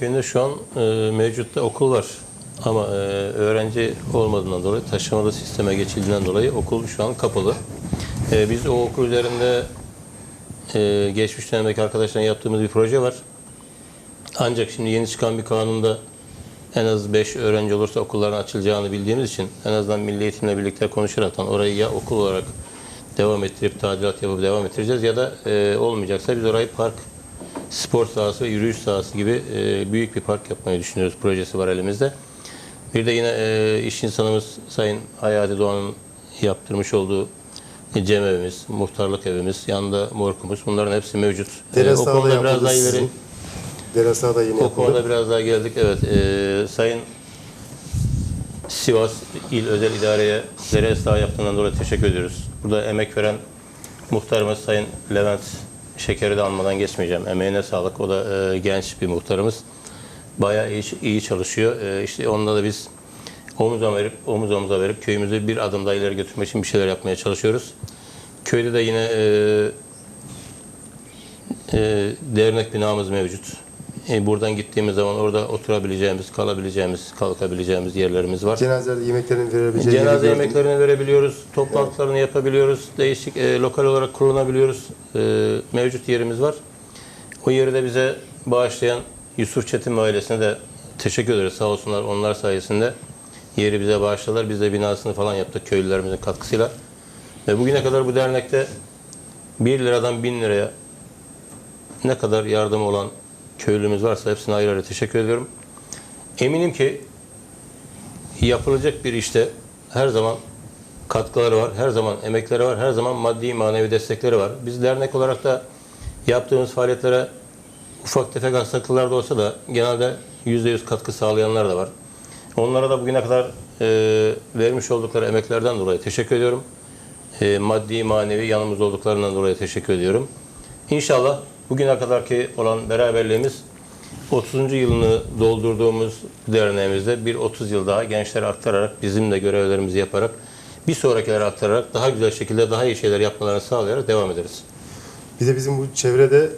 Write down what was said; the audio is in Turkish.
Köyünde şu an e, mevcutta okul var. Ama e, öğrenci olmadığından dolayı, taşımalı sisteme geçildiğinden dolayı okul şu an kapalı. E, biz o okul üzerinde e, geçmiş dönemdeki arkadaşlarla yaptığımız bir proje var. Ancak şimdi yeni çıkan bir kanunda en az 5 öğrenci olursa okulların açılacağını bildiğimiz için en azından Milli Eğitimle birlikte konuşaraktan orayı ya okul olarak devam ettirip tadilat yapıp devam ettireceğiz ya da e, olmayacaksa biz orayı park spor sahası ve yürüyüş sahası gibi e, büyük bir park yapmayı düşünüyoruz. Projesi var elimizde. Bir de yine e, iş insanımız Sayın Hayati Doğan'ın yaptırmış olduğu cem evimiz, muhtarlık evimiz, yanında morkumuz bunların hepsi mevcut. E, Dere o sahada konuda biraz daha ileri. Dere sahada yeni o konuda biraz daha geldik. Evet, e, Sayın Sivas İl Özel İdare'ye dere ıslah yaptığından dolayı teşekkür ediyoruz. Burada emek veren muhtarımız Sayın Levent Şeker'i de almadan geçmeyeceğim. Emeğine sağlık. O da e, genç bir muhtarımız. Bayağı iyi, iyi çalışıyor. E, işte onunla da biz omuz omuza verip, omuz omuza verip köyümüzü bir adım daha ileri götürmek için bir şeyler yapmaya çalışıyoruz. Köyde de yine e, e, dernek binamız mevcut. E, buradan gittiğimiz zaman orada oturabileceğimiz, kalabileceğimiz, kalkabileceğimiz yerlerimiz var. Cenazede yemeklerini verebileceği yeri Cenaze gördüm. yemeklerini verebiliyoruz, toplantılarını yapabiliyoruz, değişik e, lokal olarak kullanabiliyoruz. E, mevcut yerimiz var. O yeri de bize bağışlayan Yusuf Çetin ve ailesine de teşekkür ederiz. Sağ olsunlar onlar sayesinde yeri bize bağışladılar. Biz de binasını falan yaptık köylülerimizin katkısıyla. Ve bugüne kadar bu dernekte 1 liradan 1000 liraya ne kadar yardım olan köylümüz varsa hepsine ayrı ayrı teşekkür ediyorum. Eminim ki yapılacak bir işte her zaman katkıları var, her zaman emekleri var, her zaman maddi manevi destekleri var. Biz dernek olarak da yaptığımız faaliyetlere ufak tefek aksaklıklar da olsa da genelde %100 katkı sağlayanlar da var. Onlara da bugüne kadar e, vermiş oldukları emeklerden dolayı teşekkür ediyorum. E, maddi manevi yanımızda olduklarından dolayı teşekkür ediyorum. İnşallah bugüne kadarki olan beraberliğimiz 30. yılını doldurduğumuz derneğimizde bir 30 yıl daha gençlere aktararak, bizim de görevlerimizi yaparak, bir sonrakilere aktararak daha güzel şekilde daha iyi şeyler yapmalarını sağlayarak devam ederiz. Bir de bizim bu çevrede